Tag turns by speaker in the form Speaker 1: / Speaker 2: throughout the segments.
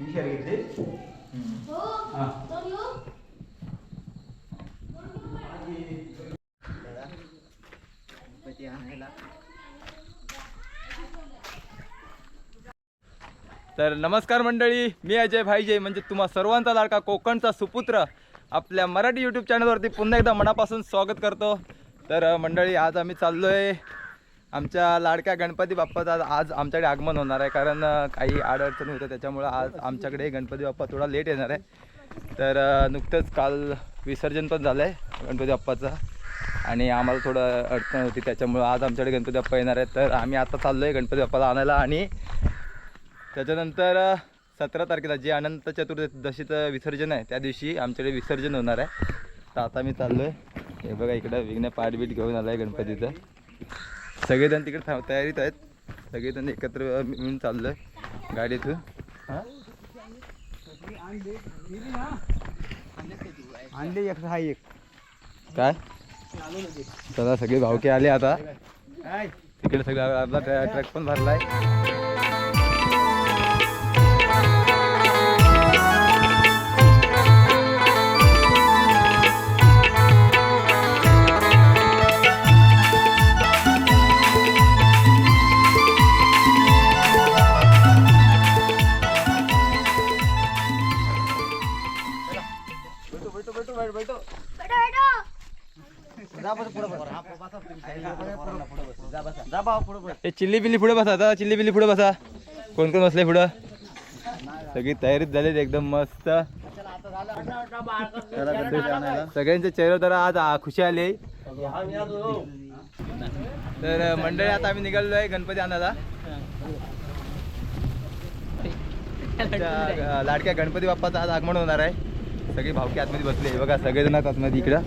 Speaker 1: ही. घेतली हा. तर नमस्कार मंडळी मी अजय भाईजे म्हणजे तुम्हा सर्वांचा लाडका कोकणचा सुपुत्र आपल्या मराठी यूट्यूब चॅनलवरती पुन्हा एकदा मनापासून स्वागत करतो. तर मंडळी आज आम्ही चाललो आहे आमच्या लाडक्या गणपती बाप्पाचं आज आज आमच्याकडे आगमन होणार आहे. कारण काही अडचणी होत्या त्याच्यामुळं आज आमच्याकडे गणपती बाप्पा थोडा लेट येणार आहे. तर नुकतंच काल विसर्जन पण झालं आहे गणपती बाप्पाचं. आणि आम्हाला थोडं अडचण होती त्याच्यामुळं आज आमच्याकडे गणपती बाप्पा येणार आहे तर आम्ही आता चाललो आहे गणपती बाप्पाला आणायला आणि त्याच्यानंतर सतरा तारखेला जे अनंत चतुर्दशीचं विसर्जन आहे त्या दिवशी आमच्याकडे विसर्जन होणार आहे. तर आता मी चाललो आहे हे बघा इकडं विघ्न पाठबीट घेऊन आलं आहे गणपतीचं. सगळेजण तिकडे थांब तयारीत आहेत. सगळेजण एकत्र मिळून चाललो गाडीतून.
Speaker 2: आणले एक हा एक.
Speaker 1: काय? चला सगळे भावके आले आता. तिकडे सगळं अर्धा ट्रक पण भरलाय. हे चिल्ली पिल्ली पुढे बसा आता चिल्ली पिल्ली पुढे बसा. कोण कोण बसले पुढं? सगळी तयारीत झाली एकदम मस्त. सगळ्यांच्या चेहऱ्यावर जरा आज आ- खुशी आली. तर मंडळी आता आम्ही निघालो आहे गणपती आणायला. लाडक्या गणपती बाप्पाचं आज आगमन होणार आहे. सगळे भावकी आतमध्ये बसले. बघा सगळेजण आतमध्ये इकडं.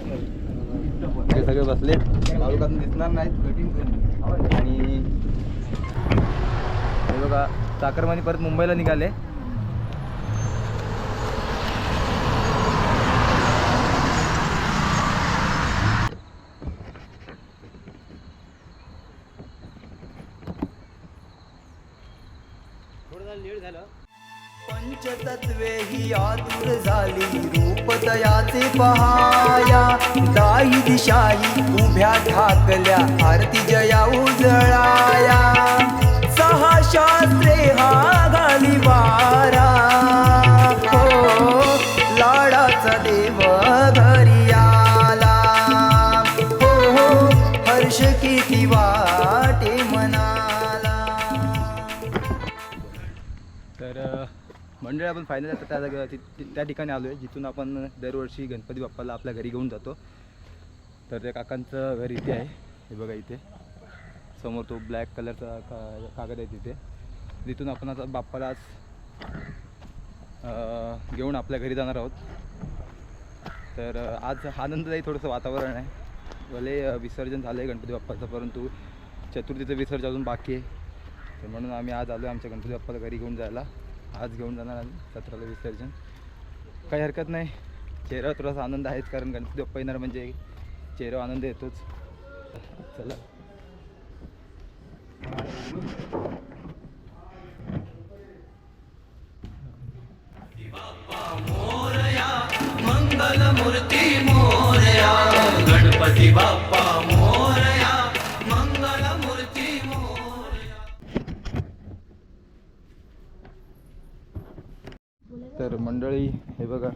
Speaker 1: हे सगळे बसले. भाऊक अजून दिसणार नाहीत. आणि हे बघा चाकरमानी परत मुंबईला निघाले. थोडं झालं झालं.
Speaker 3: पंचतत्वे ही आतुर झाली. रूपतयाचे पहाया. दाई दिशाही उभ्या ठाकल्या आरती जया उजळाया. सहा शास्त्रे हा घाली वारा. हो लाडाचा देव.
Speaker 1: मंडळी आपण फायनल आता त्या जागे त्या ठिकाणी आलो आहे जिथून आपण दरवर्षी गणपती बाप्पाला आपल्या घरी घेऊन जातो. तर त्या काकांचं घर इथे आहे. हे बघा इथे. समोर तो ब्लॅक कलरचा का कागद आहे तिथे. तिथून आपण आता बाप्पाला आज घेऊन आपल्या घरी जाणार आहोत. तर आज आनंददायी थोडंसं वातावरण आहे. भले विसर्जन झालं आहे गणपती बाप्पाचं परंतु चतुर्थीचं विसर्जन अजून बाकी आहे. तर म्हणून आम्ही आज आलो आहे आमच्या गणपती बाप्पाला घरी घेऊन जायला. आज घेऊन जाणार आम्ही सतराला विसर्जन. काही हरकत नाही. चेहरा थोडासा आनंद आहेच कारण गणपती बाप्पा येणार म्हणजे चेहरा आनंद येतोच. चला.
Speaker 3: मंगलमूर्ती मोरया गणपती बाप्पा
Speaker 1: मंडळी हे बघा.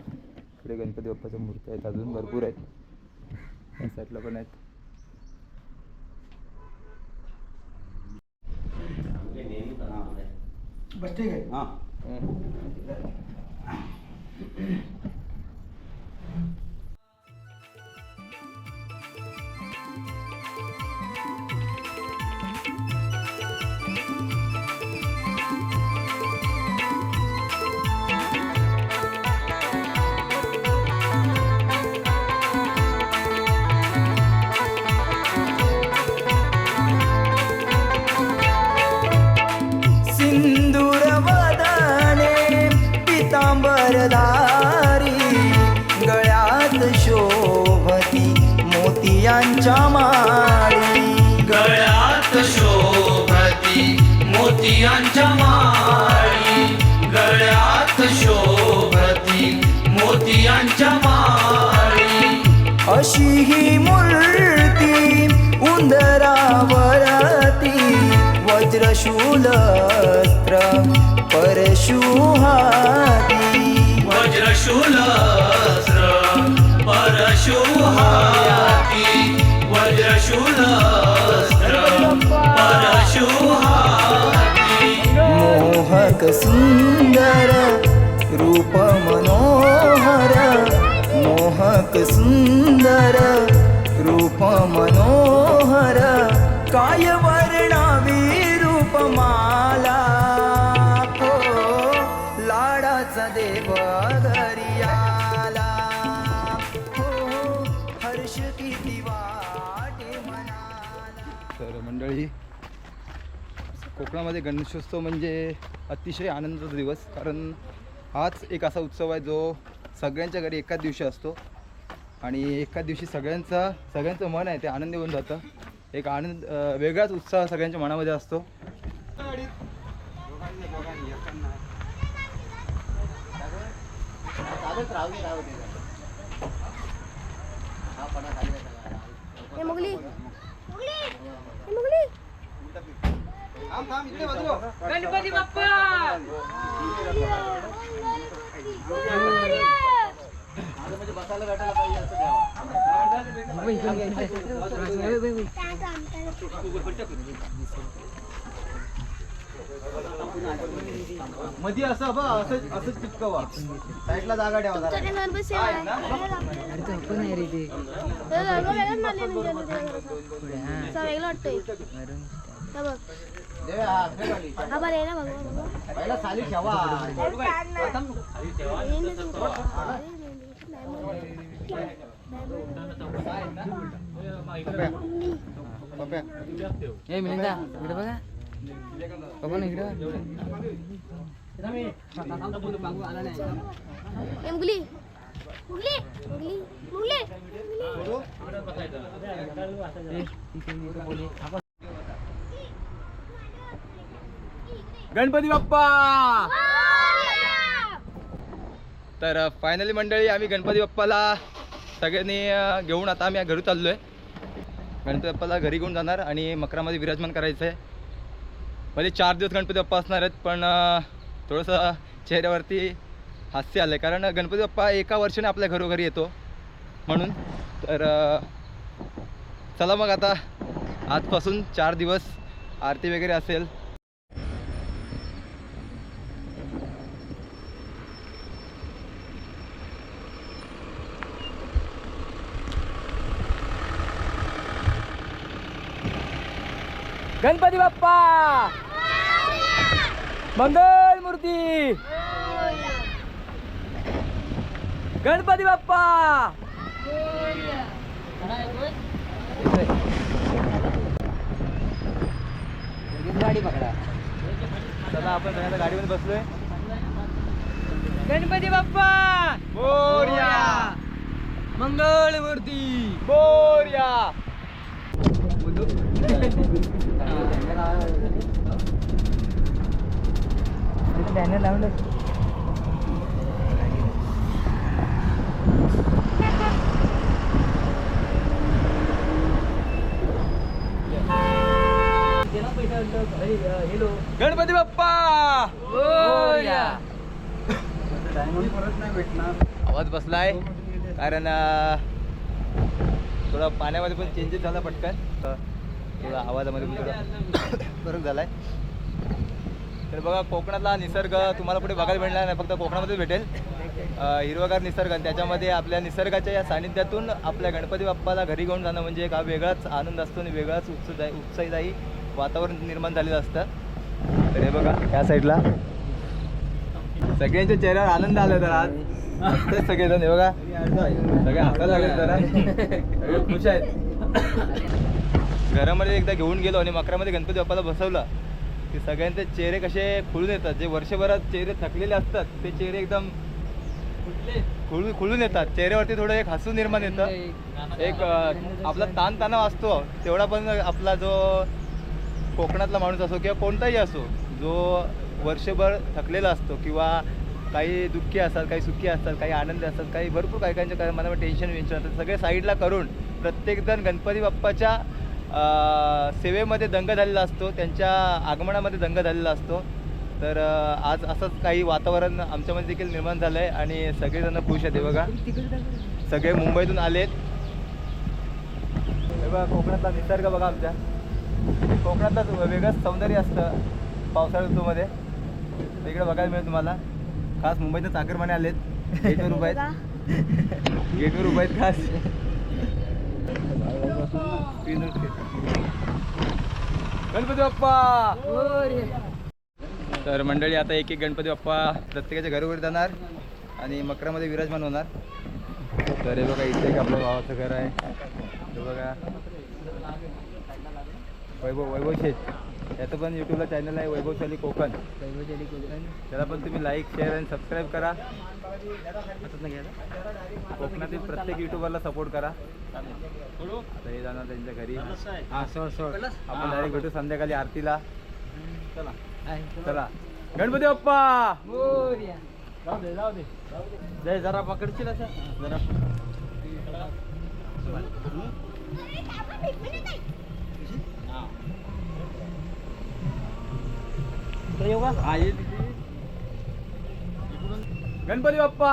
Speaker 1: इकडे गणपती बाप्पाच्या मूर्त्या आहेत अजून भरपूर आहेत. या साईडला पण आहेत.
Speaker 3: सिंदूर वदने पितांबर धारी शोभती मोतियांच्या माळी. अशी ही मूर्ती उंदरावरती वज्रशूल अस्त्र परशुहाती.
Speaker 2: वज्रशूल अस्त्र परशुहाती. वज्रशूल अस्त्र
Speaker 3: मोहक सुंदर रूप मनोहर मोहक सुंदर रूप मनोहर काय वर्णावी रूपमाला हो लाडाचा देव घरियाला हो हर्ष किती वाटे मनाला.
Speaker 1: तर मंडळी कोकणामध्ये गणेशोत्सव म्हणजे अतिशय आनंदाचा दिवस कारण हाच एक असा उत्सव आहे जो सगळ्यांच्या घरी एकाच दिवशी असतो. आणि एकाच दिवशी सगळ्यांचा सगळ्यांचं मन आहे ते आनंदी होऊन जातं. एक आनंद वेगळाच उत्साह सगळ्यांच्या मनामध्ये असतो.
Speaker 4: गणपती बाप्पा!
Speaker 1: मध्ये असं बा असं असंच चिटकवा साईडला जागा ठेवा जरा.
Speaker 5: तुमच्याकडे गणपती सेवा आहे हा
Speaker 3: पहिला साली ठेवा.
Speaker 4: ए मिलिंदा इकडे बघा. बघा ना इकडे.
Speaker 5: हे मुगली. मुगली मुगली मुगली.
Speaker 1: गणपती बाप्पा! तर फायनली मंडळी आम्ही गणपती बाप्पाला सगळ्यांनी घेऊन आता आम्ही घरी चाललो आहे गणपती बाप्पाला घरी घेऊन जाणार आणि मकरामध्ये विराजमान करायचं आहे म्हणजे चार दिवस गणपती बाप्पा असणार आहेत पण थोडंसं चेहऱ्यावरती हास्य आलं आहे कारण गणपती बाप्पा एका वर्षाने आपल्या घरोघरी येतो. म्हणून तर चला मग आता आजपासून चार दिवस आरती वगैरे असेल गणपती बाप्पा! मंगल मूर्ती! गणपती बाप्पा!
Speaker 4: गाडी पकडा.
Speaker 1: चला आपण सगळ्यांना गाडीमध्ये बसलोय.
Speaker 4: गणपती बाप्पा!
Speaker 1: मोर्या
Speaker 4: मंगळ मूर्ती!
Speaker 1: मोर्या
Speaker 4: बॅनर लावून
Speaker 1: गणपती बाप्पा! आवाज बसलाय कारण थोडा पाण्यामध्ये पण चेंजेस झाला पटकन. थोडा आवाजामध्ये पण थोडा फरक झालाय. तर बघा कोकणातला निसर्ग तुम्हाला पुढे बघायला मिळणार नाही फक्त कोकणामध्येच भेटेल. हिरवगार निसर्ग आणि त्याच्यामध्ये आपल्या निसर्गाच्या या सानिध्यातून आपल्या गणपती बाप्पाला घरी घेऊन जाणं म्हणजे एक हा वेगळाच आनंद असतो आणि वेगळाच उत्सुदायी उत्साहीदायी वातावरण निर्माण झालेलं असतं. तर हे बघा या साईडला. सगळ्यांच्या चेहऱ्यावर आनंद आला तर आज. तेच सगळेजण हे बघा. सगळे हसायला लागले जरा. खुश आहेत. घरामध्ये एकदा घेऊन गेलो आणि मकरामध्ये गणपती बाप्पाला बसवलं. की सगळ्यांचे चेहरे कसे खुलून येतात. जे वर्षभरात चेहरे थकलेले असतात ते चेहरे एकदम खुलून खुलून येतात. चेहऱ्यावरती थोडं एक हसू निर्माण येतं. एक आपला ताण तणाव असतो. तेवढा पण आपला जो कोकणातला माणूस असो किंवा कोणताही असो जो वर्षभर थकलेला असतो किंवा काही दुःखी असतात काही सुखी असतात काही आनंदी असतात काही भरपूर काही काहींच्या काय मनामध्ये टेन्शन वेन्शन असतात सगळे साईडला करून प्रत्येकजण गणपती बाप्पाच्या सेवेमध्ये दंग झालेला असतो त्यांच्या आगमनामध्ये दंग झालेला असतो. तर आज असंच काही वातावरण आमच्यामध्ये देखील निर्माण झालं आहे आणि सगळेजण खुश आहेत हे बघा. सगळे मुंबईतून आलेत. हे बघा कोकणातला निसर्ग बघा आमच्या कोकणातलं वेगळंच सौंदर्य असतं पावसाळ्या ऋतूमध्ये. इकडे बघायला मिळेल तुम्हाला. खास मुंबईतनं चाकरमाने आलेत. गेटवर उभा आहेत. गेटवर उभा आहेत खास. गणपती बाप्पा! तर मंडळी आता एक एक गणपती बाप्पा प्रत्येकाच्या घरोघरी जाणार आणि मकरामध्ये विराजमान होणार. तर हे बघा इथे एक आपल्या भावाचं घर आहे. बघा. वैभव वैभव शेत याचं पण यूट्यूबला चॅनल आहे वैभवशाली कोकण. त्याला पण तुम्ही लाईक शेअर आणि सबस्क्राईब करा. कोकणातील प्रत्येक युट्यूबरला सपोर्ट करा. आता हे जाणार त्यांच्या घरी. आपण डायरेक्ट भेटू संध्याकाळी आरतीला. चला. गणपती बाप्पा! जाऊ दे जाऊ दे. जय जरा पकडशील असं? जरा. हा, ये तिथे. गणपती बाप्पा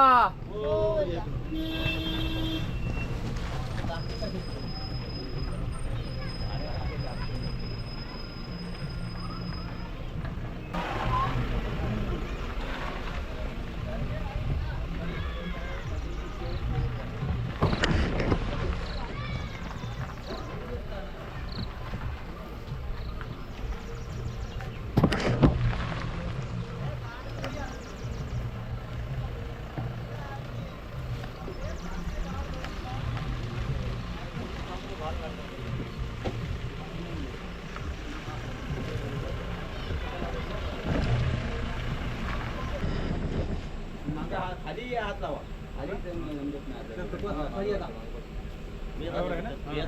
Speaker 1: खाली हात लावा या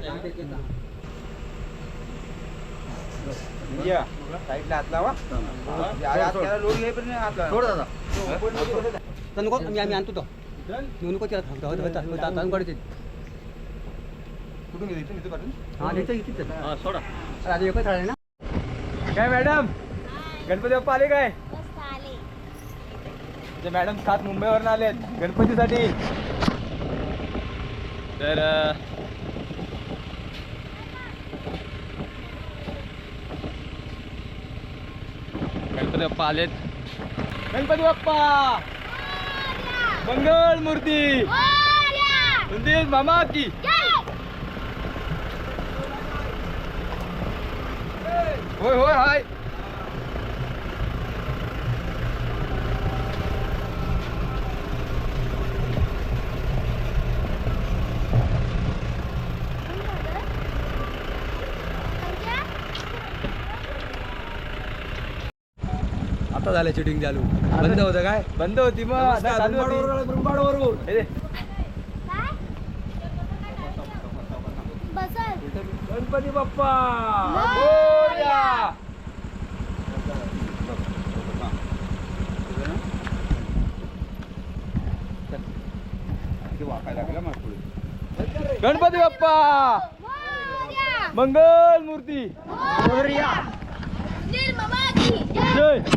Speaker 1: साईडला हात लावा.
Speaker 4: नको आम्ही आम्ही आणतो तो. नको त्याला
Speaker 1: कुठून
Speaker 4: हा.
Speaker 1: सोडा.
Speaker 4: अरे, एकच ना?
Speaker 1: काय मॅडम? गणपती बाप्पा आले काय?
Speaker 5: आले.
Speaker 1: ते मॅडम खास मुंबईवरून आलेत गणपतीसाठी. तर अं, गणपती बाप्पा आलेत गणपती बाप्पा मंगळ मूर्ती सुंदीर मामा की होय होय हाय
Speaker 4: आता झालं शूटिंग चालू. बंद होतं काय?
Speaker 1: बंद होती मग. आता चालू होती. हे दे.
Speaker 5: बसल
Speaker 1: गणपती बाप्पा. मोरया. गणपती बाप्पा. मंगल मूर्ती. जय.
Speaker 2: गुणाधीशाय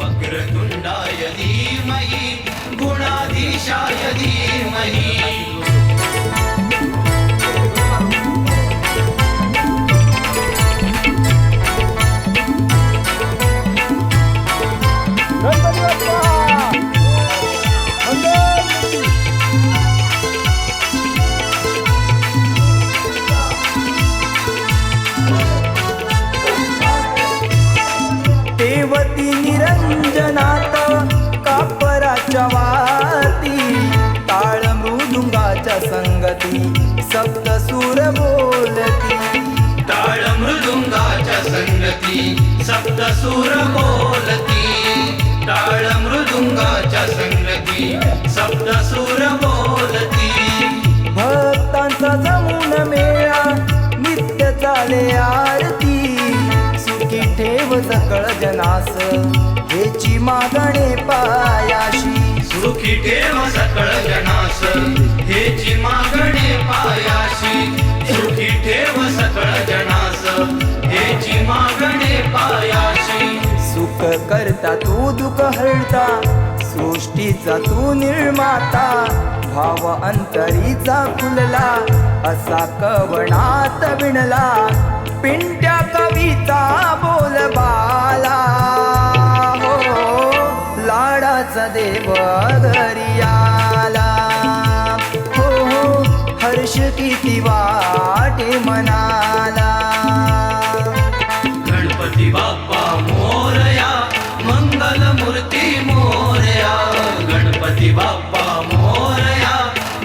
Speaker 2: वक्रतुण्डाय धीमहि गुणाधीशाय धीमहि।
Speaker 1: बोलती सप्त सूर बोलती.
Speaker 3: टाळ मृदुंगाच्या संगती सप्त सूर बोलती.
Speaker 2: टाळ मृदुंगाच्या संगती सप्त सूर बोलती.
Speaker 3: भक्तांचा जमून मेळा नित्य चाले आरती. सुखी ठेव सकळ जनास हेची मागणे पायाशी.
Speaker 2: सुखी ठेव सकळ जनास हेची माग पायाशी सुखी ठेव सकळ जनास. हेची मागणे पायाशी.
Speaker 3: सुख करता तू दुःख हरता. सृष्टीचा तू निर्माता. भाव अंतरीचा फुलला असा कवणात विणला. पिंट्या कविता बोल बाला. हो लाडाचा देव घरी हर्ष किती वाटे मनाला.
Speaker 2: गणपती बाप्पा मोरया मंगल मूर्ती मोरया. गणपती बाप्पा मोरया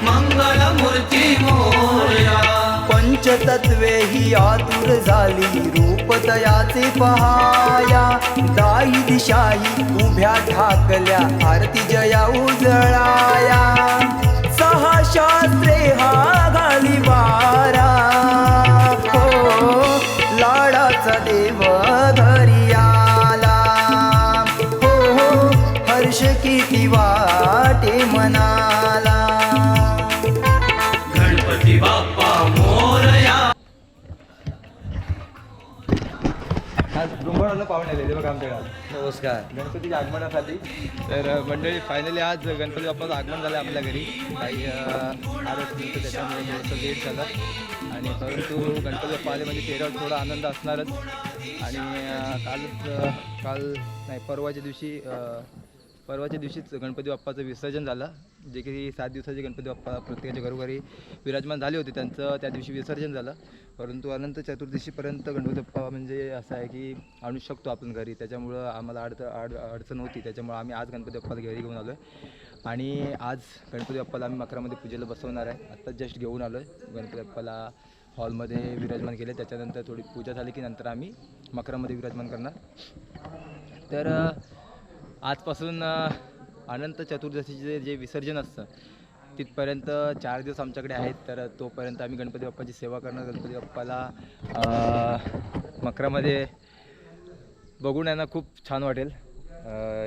Speaker 2: मंगल मूर्ती मोरया.
Speaker 3: पंचतत्वे ही आतुर झाली रूप तयाचे पहाया. दाई दिशाही उभ्या ठाकल्या आरती जया उजळाया. सहा शास्त्रे हा घाली वारा हो लाडाचा देव घरी आला हो हो हर्ष किती वाटे मनाला.
Speaker 2: गणपती बाप्पा मोरया.
Speaker 1: आज डोंगराला पाहुणे आलेले बघा आमच्याकडे
Speaker 4: नमस्कार.
Speaker 1: गणपतीच्या आगमनासाठी. तर मंडळी फायनली आज गणपती बाप्पाचं आगमन झालं आपल्या घरी. काही त्याच्यामुळे थोडंसं लेट झालं. आणि परंतु गणपती बाप्पा आले म्हणजे चेहऱ्यावर थोडा आनंद असणारच. आणि कालच काल नाही परवाच्या दिवशी परवाच्या दिवशीच गणपती बाप्पाचं विसर्जन झालं. जे की सात दिवसाचे गणपती बाप्पा प्रत्येकाच्या घरोघरी विराजमान झाले होते त्यांचं. त्या दिवशी विसर्जन झालं. परंतु अनंत चतुर्दशीपर्यंत गणपती बाप्पा म्हणजे असं आहे की आणू शकतो आपण घरी. त्याच्यामुळं आम्हाला अडच अड अडचण होती. त्याच्यामुळं आम्ही आज गणपती बाप्पाला घरी घेऊन आलो आहे आणि आज गणपती बाप्पाला आम्ही मकरामध्ये पूजेला बसवणार आहे. आत्ता जस्ट घेऊन आलो आहे गणपती बाप्पाला हॉलमध्ये विराजमान केले त्याच्यानंतर थोडी पूजा झाली की नंतर आम्ही मकरामध्ये विराजमान करणार. तर आजपासून अनंत चतुर्दशीचे जे विसर्जन असतं तिथपर्यंत चार दिवस आमच्याकडे आहेत तर तोपर्यंत आम्ही गणपती बाप्पाची सेवा करणार. गणपती बाप्पाला मकरामध्ये बघून यांना खूप छान वाटेल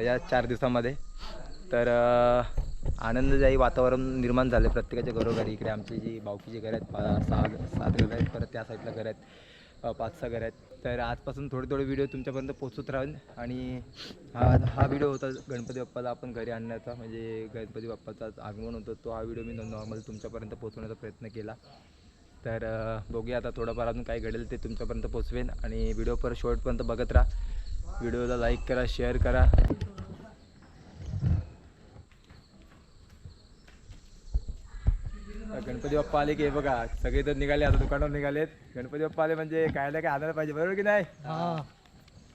Speaker 1: या चार दिवसामध्ये. तर आनंददायी वातावरण निर्माण झालं प्रत्येकाच्या घरोघरी. इकडे आमची जी बावकीची घर आहेत पा सहा सात घर आहेत परत त्या साईडला घर आहेत पाच सहा घर आहेत. तर आजपासून थोडे थोडे व्हिडिओ तुमच्यापर्यंत पोचत राहील आणि हा हा व्हिडिओ होता गणपती बाप्पाला आपण घरी आणण्याचा म्हणजे गणपती बाप्पाचा आगमन होतं तो हा व्हिडिओ मी नॉर्मल तुमच्यापर्यंत पोचवण्याचा प्रयत्न केला. तर बघूया आता थोडंफार अजून काय घडेल ते तुमच्यापर्यंत पोचवेन आणि व्हिडिओ पर शेवटपर्यंत बघत राहा. व्हिडिओला लाईक करा शेअर करा. गणपती बाप्पा आले की हे बघा सगळे तर निघाले आता दुकानावर निघालेत. गणपती बाप्पा आले म्हणजे काय ना काय आणायला पाहिजे बरोबर की नाही?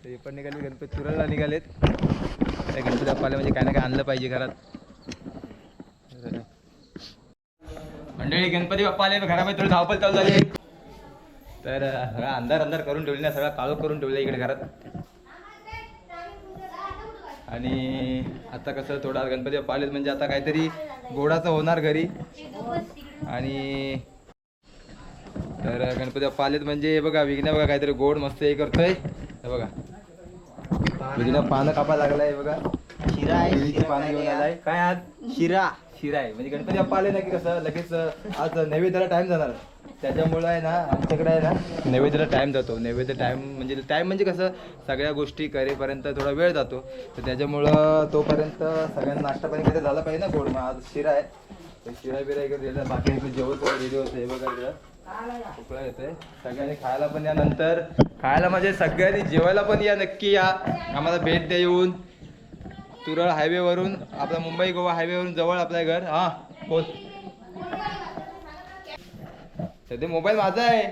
Speaker 1: तर हे पण निघाले गणपती तुराला निघालेत. गणपती बाप्पा आले म्हणजे काय ना काय आणलं पाहिजे घरात. मंडळी गणपती बाप्पा आले घरामध्ये थोडी धावपळ चालू झाली तर सगळा अंधार अंधार करून ठेवले ना सगळा काळोख करून ठेवलं इकडे घरात. आणि आता कसं थोडा गणपती बाप्पा आलेत म्हणजे आता काहीतरी गोडाचं होणार घरी. आणि तर गणपती बाप्पा आलेत म्हणजे बघा विघ्न बघा काहीतरी गोड मस्त हे करतोय. हे बघा. विघ्न पानं कापा लागलाय हे बघा.
Speaker 3: शिरा
Speaker 1: पानं घेऊन आलाय. काय आज?
Speaker 3: शिरा.
Speaker 1: शिरा आहे. म्हणजे गणपती बाप्पा आले ना की कसं लगेच आज नैवेद्याला टाइम जाणार. त्याच्यामुळं आहे ना आमच्याकडे आहे ना नैवेद्याला टाइम जातो. नैवेद्य टाइम म्हणजे टाइम म्हणजे कसं सगळ्या गोष्टी करेपर्यंत थोडा वेळ जातो. तर त्याच्यामुळं तोपर्यंत सगळ्यांना नाश्ता पाणी कधी झाला पाहिजे ना गोड मग. आज शिरा आहे. शिरा बिरा इकडे दिला बाकी इकडे जेवण रेडी होतं. हे बघा उकळा येतोय. सगळ्यांनी खायला पण या नंतर. खायला म्हणजे सगळ्यांनी जेवायला पण या नक्की या. आम्हाला भेट द्या येऊन. तुरळ हायवेवरून आपला मुंबई गोवा हायवेवरून जवळ आपलं घर. हा बोल. सध्या मोबाईल माझा आहे.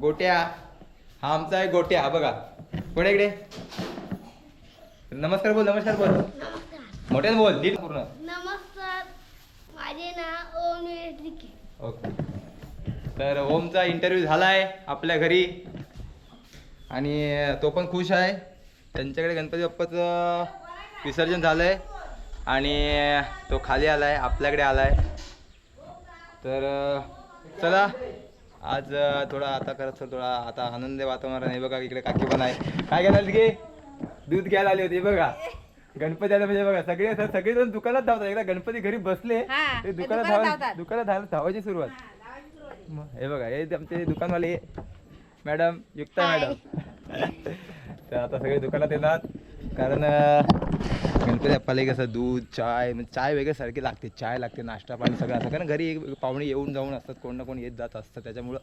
Speaker 1: गोट्या. हा आमचा आहे गोट्या. हा बघा. कुठे इकडे. नमस्कार बोल नमस्कार बोल. मोठ्याने बोल. नीट पूर्ण.
Speaker 5: नमस्कार. माझे नाव ओम
Speaker 1: ओके. तर ओमचा इंटरव्ह्यू झालाय आपल्या घरी. आणि तो पण खुश आहे. त्यांच्याकडे गणपती बाप्पाचं विसर्जन झालंय. आणि तो खाली आलाय आपल्याकडे आलाय. तर चला. आज थोडा आता करत थोडा आता आनंद वातावरण आहे. बघा इकडे काकी पण आहे. काय घ्यायला की दूध घ्यायला आली होती बघा. गणपती आला म्हणजे बघा सगळे सगळेजण दुकानात धावतात. एकदा गणपती घरी बसले
Speaker 6: हा,
Speaker 1: ते
Speaker 6: ते
Speaker 1: दुकानात
Speaker 6: दुकानात
Speaker 1: धाव
Speaker 6: धावतात.
Speaker 1: दुकानात धाव धावायची सुरुवात. मग हे बघा हे आमचे दुकानवाले मॅडम युक्ता मॅडम. तर आता सगळे दुकानात येणार कारण अं, गणपती बाप्पाला कसं दूध चाय म्हणजे चाय वगैरे सारखी लागते. चाय लागते नाश्ता पाणी सगळं असतं कारण घरी एक पाहुणे येऊन जाऊन असतात. कोण ना कोण येत जात असतं. त्याच्यामुळं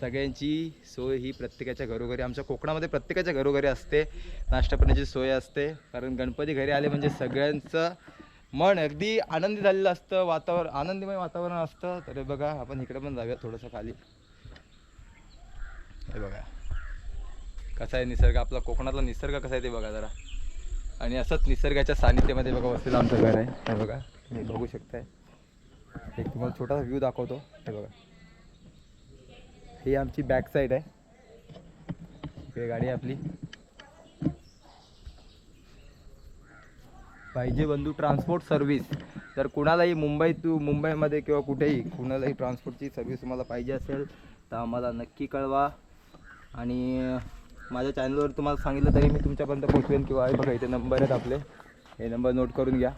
Speaker 1: सगळ्यांची सोय ही प्रत्येकाच्या घरोघरी आमच्या कोकणामध्ये प्रत्येकाच्या घरोघरी असते. नाश्ता पाण्याची सोय असते. कारण गणपती घरी आले म्हणजे सगळ्यांचं मन अगदी आनंदी झालेलं असतं. वातावरण आनंदीमय वातावरण असतं. तर बघा आपण इकडे पण जाऊया थोडंसं खाली. हे बघा. कसा आहे निसर्ग? आपला कोकणातला निसर्ग कसा आहे ते बघा जरा. आणि असंच निसर्गाच्या सानिध्यामध्ये बघा वसलेलं आमचं घर आहे. हे बघा तुम्ही बघू शकताय. एक तुम्हाला छोटासा व्ह्यू दाखवतो. हे बघा. ही आमची बॅक साईड आहे. इकडे गाडी आपली. पाहिजे बंधू ट्रान्सपोर्ट सर्व्हिस तर कुणालाही मुंबई तू मुंबईमध्ये किंवा कुठेही कुणालाही ट्रान्सपोर्टची सर्व्हिस तुम्हाला पाहिजे असेल तर आम्हाला नक्की कळवा. आणि माझ्या चॅनलवर तुम्हाला सांगितलं तरी मी तुमच्यापर्यंत पोचवेन किंवा हे बघा इथे नंबर आहेत आपले. हे नंबर नोट करून घ्या.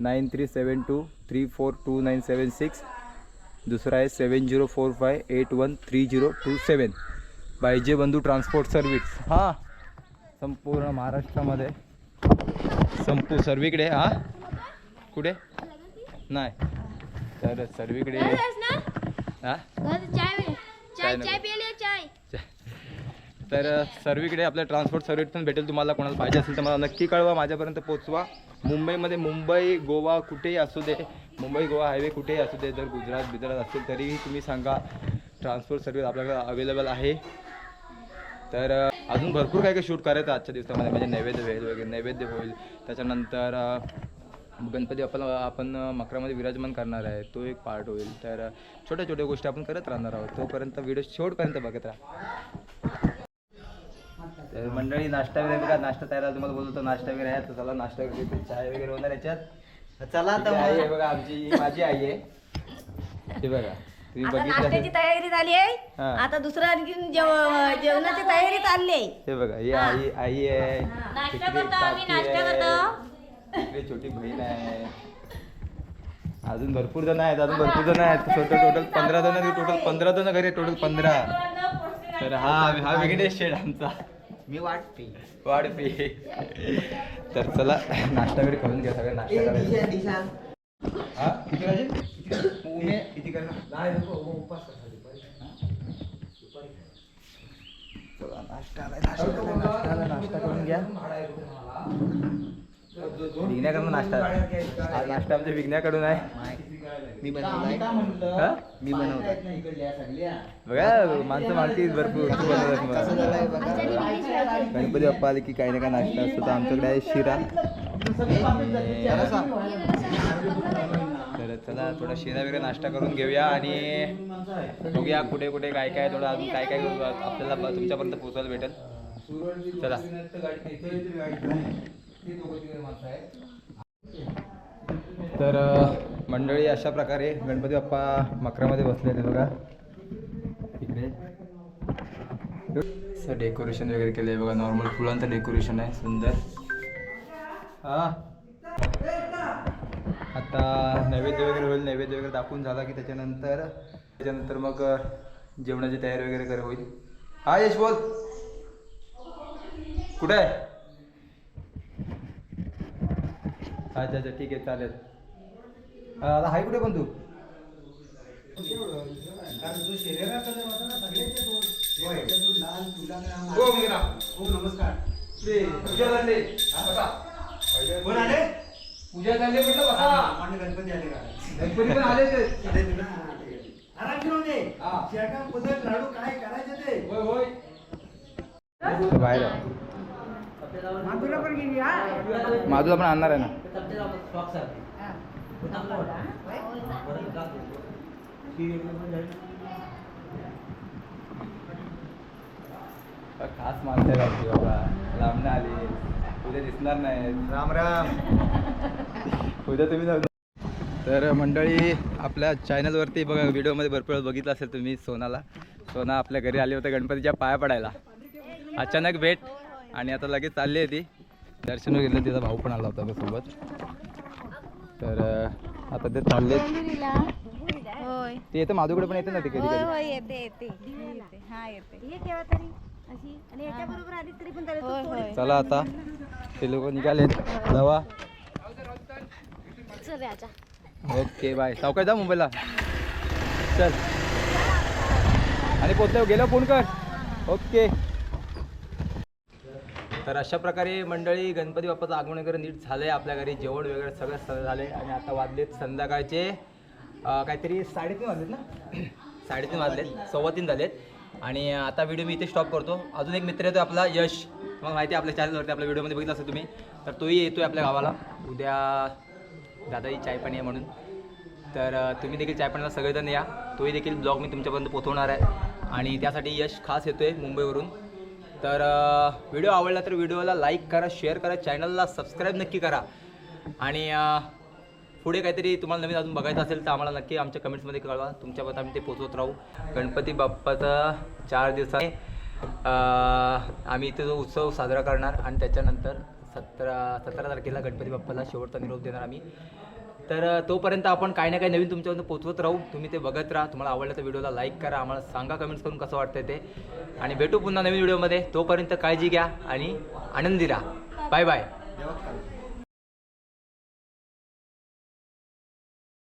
Speaker 1: Nine three seven two three four two nine seven six दुसरा आहे seven zero four five eight one three zero two seven बायजे बंधू ट्रान्सपोर्ट सर्व्हिस हां. संपूर्ण महाराष्ट्रामध्ये. संपू सर्वीकडे हा? कुठे? नाही. तर सर्वीकडे. हा?
Speaker 5: चाय
Speaker 1: चाय
Speaker 5: चाय
Speaker 1: नको.
Speaker 5: चाय पिले चाय?
Speaker 1: तर सर्वीकडे आपल्या ट्रान्सपोर्ट सर्व्हिस पण भेटेल तुम्हाला. कोणाला पाहिजे असेल तर मला नक्की कळवा. माझ्यापर्यंत पोचवा. मुंबईमध्ये मुंबई गोवा कुठेही असू दे. मुंबई गोवा हायवे कुठेही असू दे जर गुजरात बिजरात असेल तरीही तुम्ही सांगा ट्रान्सपोर्ट सर्विस आपल्याकडे अवेलेबल आहे. तर अजून भरपूर काही काही शूट करायचं आजच्या दिवसामध्ये म्हणजे नैवेद्य होईल वगैरे नैवेद्य होईल. त्याच्यानंतर गणपती आपण आपण मकरामध्ये विराजमान करणार आहे तो एक पार्ट होईल. तर छोट्या छोट्या गोष्टी आपण करत राहणार आहोत. तोपर्यंत व्हिडिओ शेवटपर्यंत बघत राहा. तर मंडळी नाश्ता वगैरे बघा. नाश्ता तयार तुम्हाला बोलतो नाश्ता वगैरे आहे तर चला नाश्ता वगैरे चाय वगैरे होणार याच्यात.
Speaker 3: चला
Speaker 1: इकडे आई आहे बघा आमची ही माझी आई आहे. हे बघा तुम्ही
Speaker 6: आता
Speaker 1: बघितलं
Speaker 6: नाश्त्याची
Speaker 1: असेल.
Speaker 6: तयारी झाली आहे.
Speaker 1: हा.
Speaker 6: आता दुसरं आणखी जेव- जेवणाची तयारी चालली आहे.
Speaker 1: हे बघा ही आई आई आहे.
Speaker 6: नाश्ता
Speaker 1: तिकडे
Speaker 6: करतो आम्ही,
Speaker 1: काकी
Speaker 6: नाश्ता
Speaker 1: आहे.
Speaker 6: करतो.
Speaker 1: इकडे छोटी बहीण आहे. अजून भरपूर जण आहेत अजून भरपूर जण आहेत. टोटल टोटल पंधरा जण टोटल पंधरा जण घरी टोटल पंधरा. तर हा हा वेगळेच शेड आमचा.
Speaker 3: मी वाटते
Speaker 1: वाढपे तर चला नाश्ता वगैरे करून घ्या सगळं नाश्ता करायचा हा? किती वाजे? उमे किती नाश्ता नाश्ता नाश्ता करून घ्या. विघ्न्याकडून नाश्ता. हा नाश्ता आमच्या विघ्न्याकडून आहे.
Speaker 3: मी बनवलाय
Speaker 1: हा?
Speaker 3: मी बनवलाय
Speaker 1: बघा माणसं माणती भरपूर. गणपती बाप्पा आले की काही ना काही नाश्ता असतो. तर आमच्याकडे आहे शिरा. तर चला थोडा शिरा वगैरे नाश्ता करून घेऊया आणि बघूया कुठे कुठे काय काय थोडं अजून काय काय आपल्याला तुमच्यापर्यंत पोहोचायला भेटेल. चला. तर मंडळी अशा प्रकारे गणपती बाप्पा मकरामध्ये बसले ते बघा. इकडे. सर डेकोरेशन वगैरे केलं आहे बघा. नॉर्मल फुलांचं डेकोरेशन आहे. सुंदर. हा. आता नैवेद्य वगैरे होईल. नैवेद्य वगैरे दाखवून झाला की त्याच्यानंतर त्याच्यानंतर मग जेवणाची तयारी वगैरे कर होईल. हा यश बोल. कुठे आहे? अच्छा अच्छा ठीक आहे चालेल. आता हाय कुठे पण तू? हो मीरा नमस्कार. पूजा झाले. कोण आले? पूजा झाली म्हटलं बसा.
Speaker 7: गणपती आले का?
Speaker 1: गणपती पण आले ते
Speaker 7: आराम घेऊन दे
Speaker 1: हा.
Speaker 7: शेरडा पदर लाडू काय करायचं ते?
Speaker 1: होय होय. बाहेर. आहे.
Speaker 7: मातुला पण
Speaker 1: माधूला पण आणणार आहे ना. खास माणसं आहे बाबा. आले. उद्या दिसणार नाही.
Speaker 3: राम राम.
Speaker 1: उद्या तुम्ही जाऊ तर मंडळी आपल्या चॅनलवरती बघा व्हिडिओमध्ये भरपूर बघितलं असेल तुम्ही सोनाला. सोना आपल्या घरी आली होते गणपतीच्या पाया पडायला. अचानक भेट. आणि आता लगेच चालली आहे ती. दर्शन घेतलं तिचा भाऊ पण आला होता सोबत. तर आता ते चालले
Speaker 5: होय.
Speaker 1: ते येतं माधुकडे पण येते ना ते कधी
Speaker 6: होय
Speaker 1: कधी
Speaker 6: होय येते येते. येते. हा येते.
Speaker 5: ये केव्हा तरी. अशी. आणि याच्या बरोबर आली तरी पण त्याला होय होय.
Speaker 1: चला आता. ते लोक निघालेत दवा
Speaker 5: चल राजा
Speaker 1: ओके बाय. सावकाश जा मुंबईला. चल. आणि पोचल्यावर गेलो फोन कर. ओके. तर अशा प्रकारे मंडळी गणपती बाप्पाचं आगमन वगैरे नीट झालं आहे आपल्या घरी जेवण वगैरे सगळं सगळं झालं आहे आणि आता वाजलेत संध्याकाळचे काहीतरी साडेतीन वाजलेत ना? साडेतीन वाजलेत सव्वा तीन झालेत. आणि आता व्हिडिओ मी इथे स्टॉप करतो. अजून एक मित्र येतो आपला यश. मग माहिती आहे आपल्या चॅनलवरती आपल्या व्हिडिओमध्ये बघितलं असेल तुम्ही तर तोही येतोय आपल्या गावाला. उद्या दादाही चाय पाणी आहे म्हणून. तर तुम्ही देखील चाय पाण्याला सगळेजण या. तोही देखील ब्लॉग मी तुमच्यापर्यंत पोहोचवणार आहे. आणि त्यासाठी यश खास येतो आहे मुंबईवरून. तर व्हिडिओ आवडला तर व्हिडिओला लाईक करा शेअर करा चॅनलला सबस्क्राईब नक्की करा. आणि पुढे काहीतरी तुम्हाला नवीन अजून बघायचं असेल तर आम्हाला नक्की आमच्या कमेंट्समध्ये कळवा. तुमच्यापर्यंत आम्ही ते पोचवत राहू. गणपती बाप्पाचा चार दिवसाने आहे आम्ही इथे जो उत्सव साजरा करणार आणि त्याच्यानंतर सतरा सतरा तारखेला गणपती बाप्पाला शेवटचा निरोप देणार आम्ही. तर तोपर्यंत आपण काही ना काही नवीन तुमच्यापर्यंत पोचवत राहू. तुम्ही ते बघत राहा. तुम्हाला आवडलं तर व्हिडिओला लाईक करा. आम्हाला सांगा कमेंट्स करून कसं वाटतं ते. आणि भेटू पुन्हा नवीन व्हिडिओमध्ये. तोपर्यंत काळजी घ्या आणि आनंदी राहा. Bye bye.